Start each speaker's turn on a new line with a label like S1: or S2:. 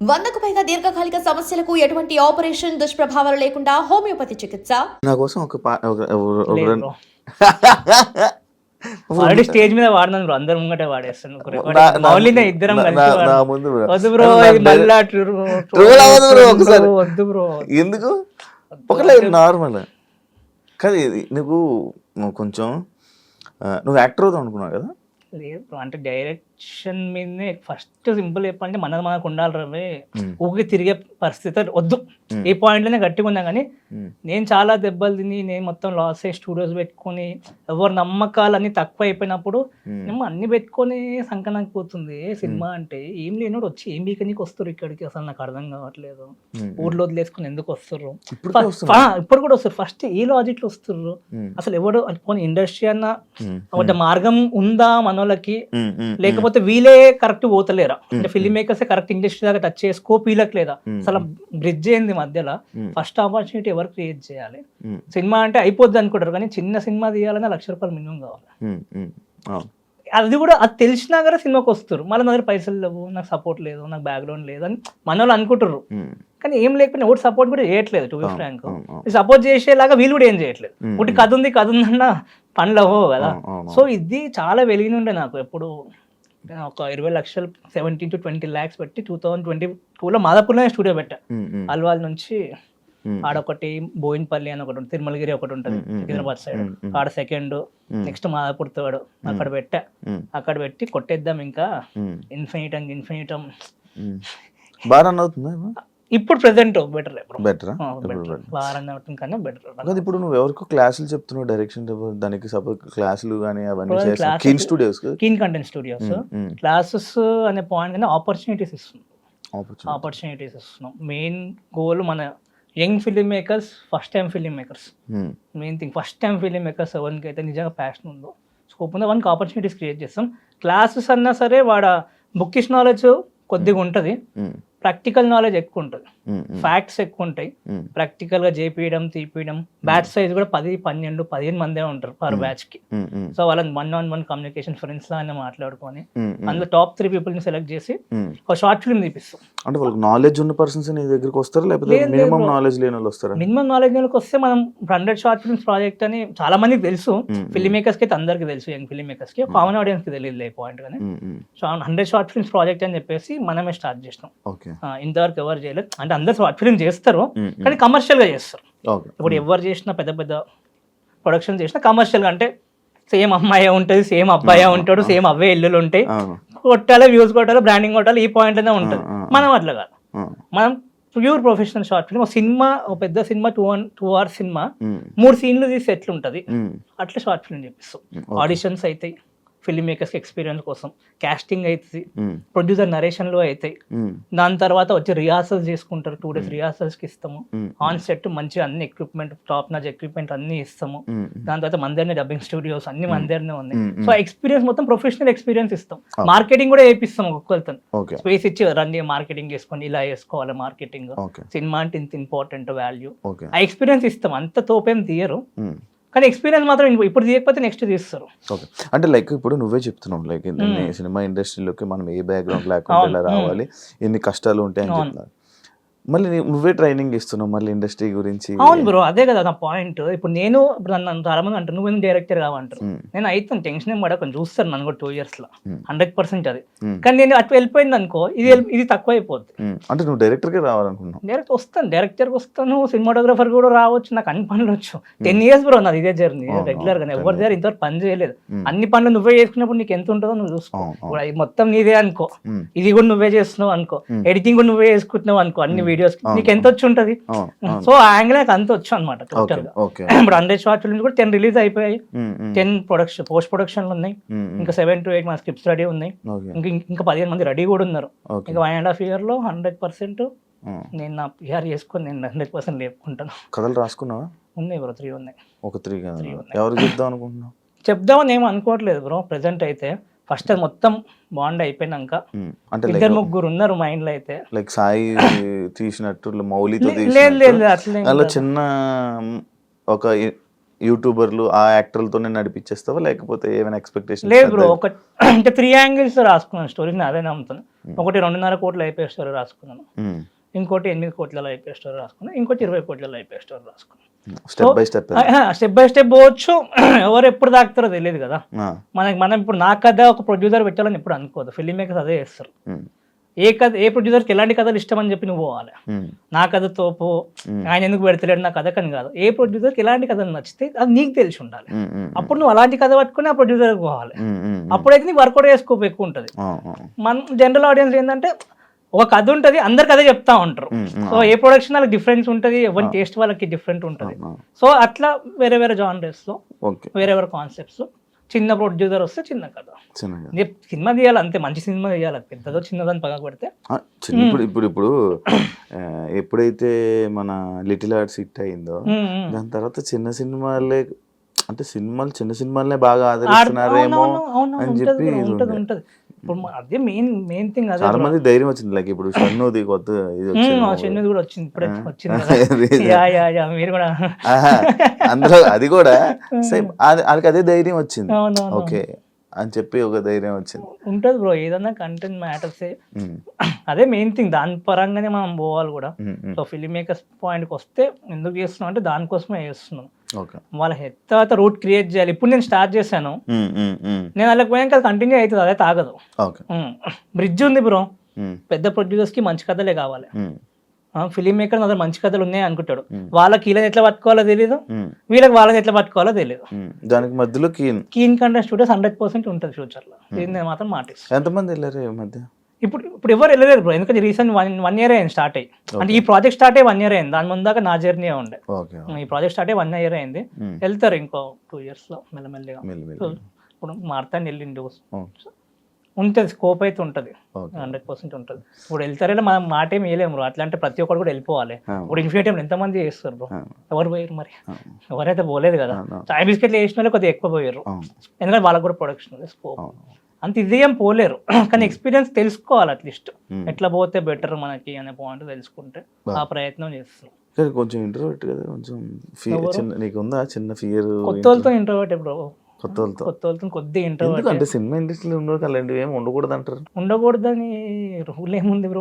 S1: వందకు పైగా దీర్ఘకాలిక సమస్యలకు ఎటువంటి ఆపరేషన్ దుష్ప్రభావాలు లేకుండా హోమియోపతి చికిత్స
S2: నా కోసం ఒక పా- ఒక- ఒక- ఒక
S3: లేదు
S2: రెండు-
S3: bro. ఆల్రెడీ స్టేజ్ మీద వాడినాను బ్రో అందరు ముంగటే వాడేస్తాను.
S2: నా-
S3: మౌలినే ఇద్దరం
S2: నా-
S3: కలిసి
S2: నా-
S3: వాడాం.
S2: నా ముందు bro.
S3: వద్దు బ్రో
S2: నా-
S3: ఇది
S2: నా-
S3: మళ్ళా ట్రూ-
S2: Troll అవ్వదు bro,
S3: ట్రూ-
S2: ఒకసారి.
S3: వద్దు బ్రో
S2: ఎందుకు ఒకలే నార్మల్ కాదు ఇది నువ్వు నువ్వు కొంచెం ఆ, నువ్వు యాక్టర్ అవుతావు అనుకున్నావు కదా
S3: లేదు. అంటే డైరెక్షన్ మీదనే ఫస్ట్ సింపుల్ చెప్పాలంటే మనది మనకు ఉండాలి రవి. ఊరికి తిరిగే పరిస్థితి వద్దు
S2: Hmm.
S3: ఈ పాయింట్లోనే గట్టిగా కానీ. నేను చాలా దెబ్బలు తిని నేను మొత్తం లాస్ అయ్యి స్టూడియోస్ పెట్టుకొని ఎవరు నమ్మకాలు అన్ని తక్కువ అయిపోయినప్పుడు. ఏమో అన్ని పెట్టుకొని సంకనానికి పోతుంది సినిమా అంటే ఏం లేనోడు వచ్చి ఏం బీక నీకు వస్తారు ఇక్కడికి అసలు నాకు అర్థం కావట్లేదు. ఊర్లో వదిలేసుకుని ఎందుకు వస్తారు
S2: ఇప్పుడు
S3: కూడా వస్తారు ఫస్ట్ ఈ లాజిక్లో వస్తారు. అసలు ఎవడు పోనీ ఇండస్ట్రీ అన్న. ఒక మార్గం ఉందా మనోళ్ళకి
S2: Hmm.
S3: లేకపోతే వీళ్ళే కరెక్ట్ పోతలేరా అంటే ఫిల్మ్ మేకర్స్ కరెక్ట్ ఇండస్ట్రీ దాకా టచ్ చేసి స్కోప్ వీళ్ళకి లేదా. అసలు బ్రిడ్జ్ ఏంది మధ్యలో. ఫస్ట్ ఆపర్చునిటీ ఎవరు క్రియేట్ చేయాలి. సినిమా అంటే అయిపోద్ది అనుకుంటారు కానీ చిన్న సినిమా తీయాలన్నా లక్ష రూపాయలు మినిమం కావాలి. అది కూడా అది తెలిసినా కూడా సినిమాకి వస్తారు మళ్ళీ నా దగ్గర పైసలు లేవు నాకు సపోర్ట్ లేదు నాకు బ్యాక్గ్రౌండ్ లేదు అని మన వాళ్ళు అనుకుంటారు. కానీ ఏం లేకపోయినా ఎవరు సపోర్ట్ కూడా చేయట్లేదు టు బి ఫ్రాంక్. సపోర్ట్ చేసేలాగా వీళ్ళు కూడా ఏం చేయట్లేదు. ఒకటి కథ ఉంది కథ ఉందన్న పనులు అవ్వవు కదా. సో ఇది చాలా వెలిగిన ఉండే నాకు ఎప్పుడు ఒక ఇరవై లక్షలు సెవెంటీన్ టు ట్వంటీ ల్యాక్స్ పెట్టి టూ థౌసండ్ ట్వంటీ టూలో మాదాపూర్లోనే స్టూడియో పెట్టా. అల్వాల్ నుంచి. ఆడొకటి బోయిన్పల్లి అని ఒకటి తిరుమలగిరి ఒకటి ఉంటుంది సికింద్రాబాద్ సైడ్. ఆడ సెకండ్. నెక్స్ట్ మాదాపూర్ థర్డ్ అక్కడ పెట్టా. అక్కడ పెట్టి కొట్టేద్దాం ఇంకా. ఇన్ఫినిటం ఇన్ఫినిటం.
S2: బాగా అవుతుందా
S3: ఇప్పుడు ప్రెసెంట్ బెటర్
S2: బెటరా
S3: కన్నా బెటర్
S2: ఇప్పుడు నువ్వు ఎవరికో క్లాసులు చెప్తున్నావు డైరెక్షన్ దానికి సపోజ్ క్లాసులు కానీ అవన్నీ Keen Studios
S3: Keen content studios classes అనే పాయింట్ కానీ ఆపర్చునిటీస్ ఇస్తున్నాం. ఆపర్చునిటీస్ ఇస్తున్నాం. మెయిన్ గోల్ మన young film makers first time film makers main thing first time film makers ఎవరికి అయితే నిజంగా ప్యాషన్ ఉందో స్కోప్ ఉందో వానికి ఆపర్చునిటీస్ క్రియేట్ చేస్తాం. క్లాసెస్ అన్నా సరే వాడ బుక్కిష్ నాలెడ్జ్ కొద్దిగా ఉంటుంది. ప్రాక్టికల్ నాలెడ్జ్ ఎక్కువ ఉంటుంది. ఫ్యాక్ట్స్ ఎక్కువ ఉంటాయి. ప్రాక్టికల్గా చేపియడం తీపియడం బ్యాచ్ సైజ్ కూడా పది పన్నెండు పదిహేను మందే ఉంటారు పర్ బ్యాచ్కి. సో వాళ్ళని one on one communication friends లానే మాట్లాడుకొని అందులో టాప్ త్రీ పీపుల్ని సెలెక్ట్ చేసి ఒక షార్ట్ ఫిల్మ్ తీపిస్తాం.
S2: అంటే వాళ్ళకి నాలెడ్జ్ ఉన్న పర్సన్స్ నీ దగ్గరికి వస్తారా? లేకపోతే మినిమం. నాలెడ్జ్ లేని వాళ్ళు వస్తారా?
S3: మినిమం నాలెడ్జ్ నెలకు వస్తే మనం హండ్రెడ్ షార్ట్ ఫిల్మ్స్ ప్రాజెక్ట్ అని చాలా మందికి తెలుసు. ఫిల్మ్ మేకర్స్కి అయితే అందరికి తెలుసు యంగ్ ఫిల్మ్ మేకర్స్కి కామన్ ఆడియన్స్కి తెలియదు పాయింట్ కానీ. So hundred short films project అని చెప్పేసి మనమే స్టార్ట్ చేసినాం.
S2: ఓకే.
S3: ఇంతవరకు ఎవరు చేయలేదు. అంటే అందరు షార్ట్ ఫిల్మ్ చేస్తారు. కానీ కమర్షియల్గా చేస్తారు. ఇప్పుడు ఎవరు చేసిన పెద్ద పెద్ద ప్రొడక్షన్ చేసినా కమర్షియల్గా అంటే సేమ్ అమ్మాయి ఉంటుంది సేమ్ అబ్బాయి ఉంటాడు సేమ్ అవే ఇల్లులు ఉంటాయి. కొట్టాలి వ్యూస్ కొట్టాలి బ్రాండింగ్ కొట్టాలి ఈ పాయింట్లోనే ఉంటుంది. మనం అట్లా కాదు. మనం ప్యూర్ ప్రొఫెషనల్ షార్ట్ ఫిల్మ్ ఒక సినిమా ఒక పెద్ద cinema two one two hours cinema మూడు సీన్లు తీసి ఎట్లుంటది? అట్లా షార్ట్ ఫిల్మ్ చేపిస్తాం. ఆడిషన్స్ అవుతాయి ఫిల్మ్ మేకర్స్ ఎక్స్పీరియన్స్ కోసం. కాస్టింగ్ అవుతుంది ప్రొడ్యూసర్ నరేషన్లో అవుతాయి
S2: mm,
S3: దాని తర్వాత వచ్చి రిహార్సల్స్ చేసుకుంటారు. టూ డేస్ రిహార్సల్స్కి ఇస్తాము.
S2: Mm,
S3: ఆన్ సెట్ మంచి అన్ని ఎక్విప్మెంట్ టాప్ నాచ్ ఎక్విప్మెంట్ అన్ని ఇస్తాము.
S2: Mm,
S3: దాని తర్వాత మందరినే డబ్బింగ్ స్టూడియోస్ అన్ని మందరినే ఉన్నాయి.
S2: Mm, mm.
S3: సో ఎక్స్పీరియన్స్ మొత్తం ప్రొఫెషనల్ ఎక్స్పీరియన్స్ ఇస్తాం. మార్కెటింగ్ కూడా వేపిస్తాం ఒక్కొక్కరితో. స్పేస్ ఇచ్చి రండి మార్కెటింగ్ చేసుకొని ఇలా చేసుకోవాలి మార్కెటింగ్ సినిమా అంటే ఇంత ఇంపార్టెంట్ వాల్యూ ఆ ఎక్స్పీరియన్స్ ఇస్తాం. అంత తోపేం తీయరు. కానీ ఎక్స్పీరియన్స్ మాత్రం ఇప్పుడు తీయకపోతే నెక్స్ట్ తీస్తారు.
S2: ఓకే అంటే లైక్ ఇప్పుడు నువ్వే చెప్తున్నావు లైక్ సినిమా ఇండస్ట్రీలోకి మనం ఏ బ్యాక్గ్రౌండ్ లేకుండా ఇలా. రావాలి ఎన్ని కష్టాలు ఉంటాయని. చెప్తున్నారు. మళ్ళీ నువ్వే ట్రైనింగ్ ఇస్తున్నావు మళ్ళీ ఇండస్ట్రీ గురించి.
S3: అవును బ్రో అదే కదా నా పాయింట్ ఇప్పుడు నేను ఇప్పుడు నన్ను చాలా మంది అంటారు నువ్వు డైరెక్టర్ కావంటారు? నేను అయితే టెన్షన్ ఏం పడకుండా చూస్తాను నన్ను కూడా టూ
S2: ఇయర్స్లో.
S3: హండ్రెడ్ పర్సెంట్ అది. కానీ నేను అటు వెళ్ళిపోయింది అనుకో ఇది ఇది తక్కువ అయిపోద్ది.
S2: అంటే నువ్వు డైరెక్టర్కే రావాలనుకున్నావు
S3: డైరెక్ట్ వస్తాను డైరెక్టర్కి వస్తాను సినిమాటోగ్రఫర్ కూడా రావచ్చు నాకు అన్ని పనులు వచ్చు. టెన్ ఇయర్స్ బ్రో నాది ఇదే జర్నీ
S2: రెగ్యులర్గా
S3: ఎవరి దగ్గర ఇంతవరకు పని చేయలేదు. అన్ని పనులు నువ్వే చేసుకున్నప్పుడు నీకు ఎంత ఉంటుందో నువ్వు చూసుకో. మొత్తం నీదే అనుకో. ఇది కూడా నువ్వే చేస్తున్నావు అనుకో. ఎడిటింగ్ కూడా నువ్వే చేసుకుంటున్నావు అనుకో. అన్ని వీడియోస్ నీకు ఎంత వచ్చి ఉంటది సో ఆ యాంగిల్ నాకు అంత వచ్చు అనమాట
S2: టోటల్గా
S3: ఇప్పుడు హండ్రెడ్ షార్ట్ ఫిల్మ్స్ కూడా టెన్ రిలీజ్ అయిపోయాయి. టెన్ ప్రొడక్షన్ పోస్ట్ ప్రొడక్షన్లు ఉన్నాయి. ఇంకా సెవెన్ టు ఎయిట్ మన స్క్రిప్ట్స్ రెడీ ఉన్నాయి. ఇంకా ఇంకా పదిహేను మంది రెడీ కూడా ఉన్నారు. ఇంకా వన్ అండ్ హాఫ్ ఇయర్లో హండ్రెడ్ పర్సెంట్. నేను నా పిఆర్ చేసుకొని నేను హండ్రెడ్ పర్సెంట్ లేపుకుంటాను.
S2: కథలు రాసుకున్నావా?
S3: ఉన్నాయి బ్రో త్రీ ఉన్నాయి.
S2: ఒక త్రీ. ఎవరికి చెప్దాం అనుకుంటున్నావు?
S3: చెప్దామని ఏం అనుకోవట్లేదు బ్రో ప్రెసెంట్ అయితే. ఫస్ట్ అది మొత్తం బాండ్ అయిపోయినాక
S2: అంటే
S3: ఇద్దరు ముగ్గురు ఉన్నారు మైండ్లో అయితే.
S2: లైక్ సాయి తీసినట్టు ఇట్లా మౌలితో
S3: లే- లేదు
S2: తీసినట్టు.
S3: లేదు అట్లే
S2: అలా చిన్న ఒక యూట్యూబర్లు ఆ యాక్టర్లతోనే నడిపించేస్తావా? లేకపోతే ఏమైనా ఎక్స్పెక్టేషన్
S3: లేదు బ్రో ఒక అంటే త్రీ యాంగిల్స్ రాసుకున్నాను స్టోరీ అదే నమ్ముతాను ఒకటి రెండున్నర కోట్ల ఐపీఎస్ స్టోరీ రాసుకున్నాను. ఇంకోటి ఎనిమిది కోట్లలో ఐపీఎస్ స్టోరీ రాసుకున్నాను ఇంకోటి ఇరవై కోట్లలో ఐపీఎస్ స్టోరీ రాసుకున్నాను
S2: step by step
S3: step by step పోవచ్చు. ఎవరు ఎప్పుడు దాకుతారో తెలియదు కదా. మనకి మనం ఇప్పుడు నా కథ ఒక ప్రొడ్యూసర్ పెట్టాలని ఎప్పుడు అనుకోదు. ఫిల్మ్ మేకర్స్ అదే చేస్తారు. ఏ కథ ఏ ప్రొడ్యూసర్కి ఎలాంటి కథలు ఇష్టం అని చెప్పి నువ్వు పోవాలి. నా కథ తోపు ఆయన ఎందుకు పెడతలేడు నా కథ కని కాదు. ఏ ప్రొడ్యూసర్కి ఎలాంటి కథలు నచ్చితే అది నీకు తెలిసి ఉండాలి. అప్పుడు నువ్వు అలాంటి కథ పట్టుకుని ఆ ప్రొడ్యూసర్కి పోవాలి. అప్పుడైతే నీకు వర్కౌట్ చేసుకోపు ఎక్కువ ఉంటుంది. మన జనరల్ ఆడియన్స్ ఏంటంటే ఒక కథ ఉంటుంది అందరికి అదే చెప్తా ఉంటారు. సో ఏ ప్రొడక్షన్ వాళ్ళకి డిఫరెన్స్ ఉంటుంది ఎవరి టేస్ట్ వాళ్ళకి డిఫరెంట్ ఉంటుంది. సో అట్లా వేరే వేరే genres లో
S2: ఓకే.
S3: వేరే వేరే కాన్సెప్ట్స్ చిన్న ప్రొడ్యూసర్ వస్తే చిన్న కథ. సినిమా తీయాలి అంతే మంచి సినిమా తీయాలి పెద్దదో చిన్నదని పక్కకు పెడితే
S2: ఇప్పుడు ఇప్పుడు ఇప్పుడు ఎప్పుడైతే మన లిటిల్ ఆర్ట్స్ హిట్ అయిందో. దాని తర్వాత చిన్న సినిమాలే అంటే సినిమాలు చిన్న సినిమాలనే బాగా ఆదరిస్తున్నారేమో అని చెప్పి.
S3: ఉంటది. ఇప్పుడు అదే మెయిన్ మెయిన్ థింగ్ అదే
S2: చాలా మంది ధైర్యం వచ్చింది లైక్ ఇప్పుడు షన్నుది కొత్త ఇది వచ్చింది.
S3: కూడా వచ్చింది ఇప్పుడే. వచ్చింది. యా యా యా మీరు కూడా.
S2: అందులో అది కూడా సేమ్ వాళ్ళకి అదే ధైర్యం వచ్చింది. ఓకే అని చెప్పి ఒక ధైర్యం వచ్చింది.
S3: ఉంటది బ్రో ఏదన్నా కంటెంట్ మ్యాటర్స్ అదే మెయిన్ థింగ్ దాని పరంగానే మనం పోవాలి కూడా. సో ఫిలిం మేకర్స్ పాయింట్కి వస్తే ఎందుకు చేస్తున్నాం అంటే దానికోసమే చేస్తున్నాం. వాళ్ళ హెడ్ తర్వాత రూట్ క్రియేట్ చేయాలి. ఇప్పుడు నేను స్టార్ట్ చేశాను. నేను వాళ్ళకి పోయాక అది కంటిన్యూ అవుతుంది అదే తాగదు. బ్రిడ్జ్ ఉంది బ్రో. పెద్ద ప్రొడ్యూసర్స్కి మంచి కథలే కావాలి. ఫిలిం మేకర్ దగ్గర మంచి కథలు ఉన్నాయి అనుకుంటాడు. వాళ్ళకి వీళ్ళని ఎట్లా పట్టుకోవాలో తెలియదు వీళ్ళకి వాళ్ళని ఎట్లా పట్టుకోవాలో తెలియదు.
S2: దానికి మధ్యలో Keen
S3: Keen content studios hundred percent ఉంటుంది ఫ్యూచర్లో. ఇది నేను మాత్రం మాటిస్తాను.
S2: ఎంతమంది వెళ్ళారు మధ్య?
S3: ఇప్పుడు ఇప్పుడు ఎవరు వెళ్ళలేరు బ్రో ఎందుకంటే రీసెంట్ వన్ వన్ ఇయర్ అయింది స్టార్ట్ అయ్యి. అంటే ఈ ప్రాజెక్ట్ స్టార్ట్ అయ్యి వన్ ఇయర్ అయింది. దాని ముందాక నా జర్నీ ఉండే. ఈ ప్రాజెక్ట్ స్టార్ట్ అయ్యి వన్ ఇయర్ అయింది.
S2: ఉమ్,
S3: వెళ్తారు ఇంకో టూ ఇయర్స్లో మెల్లమెల్లిగా.
S2: మెల్లి మెల్లి
S3: ఇప్పుడు మార్తాన్ని వెళ్ళిండు
S2: ఓ,
S3: ఉంటుంది స్కోప్ అయితే ఉంటుంది. హండ్రెడ్ పర్సెంట్ ఉంటుంది. ఇప్పుడు వెళ్తారేలా మనం మాట ఏం వేయలేము బ్రో అట్లా అంటే ప్రతి ఒక్కరు కూడా వెళ్ళిపోవాలి.
S2: ఆ,
S3: ఇప్పుడు ఇన్ఫినిటీ ఎంతమంది చేస్తారు బ్రో
S2: ఆ,
S3: ఎవరు పోయారు మరి?
S2: ఆ,
S3: ఎవరైతే పోలేదు కదా. చాయ్ బిస్కెట్లు వేసిన వాళ్ళు కొద్దిగా ఎక్కువ పోయారు ఎందుకంటే వాళ్ళకి కూడా ప్రొడక్షన్ ఉంది స్కోప్. అంత ఇది పోలేరు. కానీ ఎక్స్పీరియన్స్ తెలుసుకోవాలి అట్లీస్ట్
S2: ఉమ్.
S3: ఎట్లా పోతే బెటర్ మనకి అనే పాయింట్ తెలుసుకుంటే ఆ ప్రయత్నం చేస్తాం.
S2: కానీ కొంచెం ఇంటర్వ్యూట్ కదా కొంచెం ఫియర్? చిన్న నీకు ఉందా చిన్న ఫియర్
S3: కొత్త వాళ్ళతో ఇంట్రోవర్ట్ బ్రో
S2: కొత్త వాళ్ళతో.
S3: కొత్త వాళ్ళతో కొద్దిగా ఇంట్రోవర్ట్
S2: ఎందుకంటే సినిమా ఇండస్ట్రీలో ఉండవు అలాంటివి ఏమి ఉండకూడదు అంటారు
S3: ఉండకూడదని రూల్ ఏముంది బ్రో